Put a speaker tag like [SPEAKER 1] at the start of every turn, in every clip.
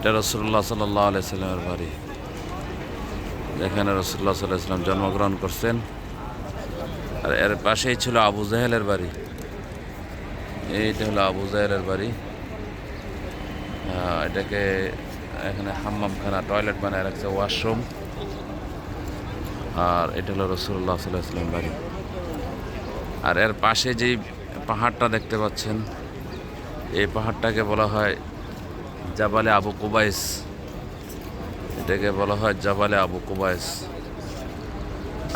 [SPEAKER 1] এটা রসুল্লাহ সাল্লাহ আলাইসাল্লামের বাড়ি। যেখানে রসুল্লাহ সাল্লাহ সাল্লাম জন্মগ্রহণ করছেন। আর এর পাশেই ছিল আবু জাহেলের বাড়ি। এইটা হলো আবু জাহেলের বাড়ি। এটাকে এখানে হাম্মামখানা টয়লেট বানায় রাখছে, ওয়াশরুম। আর এটা হলো রসুল্লাহ সাল্লাহ সাল্লাম বাড়ি। আর এর পাশে যেই পাহাড়টা দেখতে পাচ্ছেন, এই পাহাড়টাকে বলা হয় জাবালে আবু কুবাইস। এটাকে বলা হয় জাবালে আবু কুবাইস।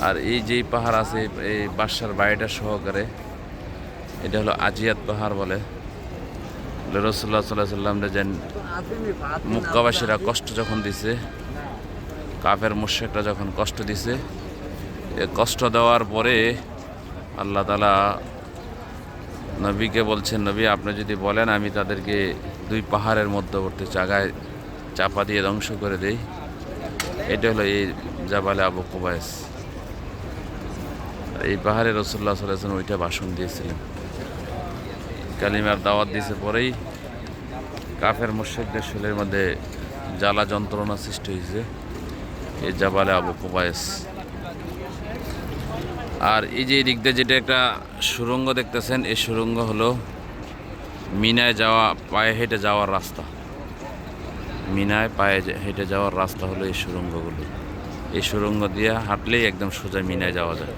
[SPEAKER 1] আর এই যেই পাহাড় আছে, এই বাসার বাড়িটা সহকারে, এটা হলো আজিয়াত পাহাড় বলে। রসুল্লাহ সাল্লাহ সাল্লাম যে মুক্কাবাসীরা কষ্ট যখন দিছে, কাফের মুশেকরা যখন কষ্ট দিছে কষ্ট দেওয়ার পরে আল্লাহ তালা নবীকে বলছেন, নবী, আপনি যদি বলেন, আমি তাদেরকে দুই পাহাড়ের মধ্যবর্তী জায়গায় চাপা দিয়ে ধ্বংস করে দেই। এটা হলো এই জাবালে আবু কুবাইস। এই পাহাড়ে রসুল্লাহ সাল্লাহ ওইটা ভাষণ দিয়েছিলেন। কালিমার দাওয়াত দিয়েছে পরেই কাফের মুর্শিকদের শরীরের মধ্যে জ্বালা যন্ত্রণা সৃষ্টি হয়েছে। এই জাবালে আবু কুবাইস। আর এই যে দিক দিয়ে যেটা একটা সুরঙ্গ দেখতেছেন, এই সুরঙ্গ হলো মিনায় যাওয়া, পায়ে হেঁটে যাওয়ার রাস্তা। মিনায় পায়ে হেঁটে যাওয়ার রাস্তা হলো এই সুরঙ্গগুলো। এই সুরঙ্গ দিয়ে হাঁটলেই একদম সোজা মিনায় যাওয়া যায়।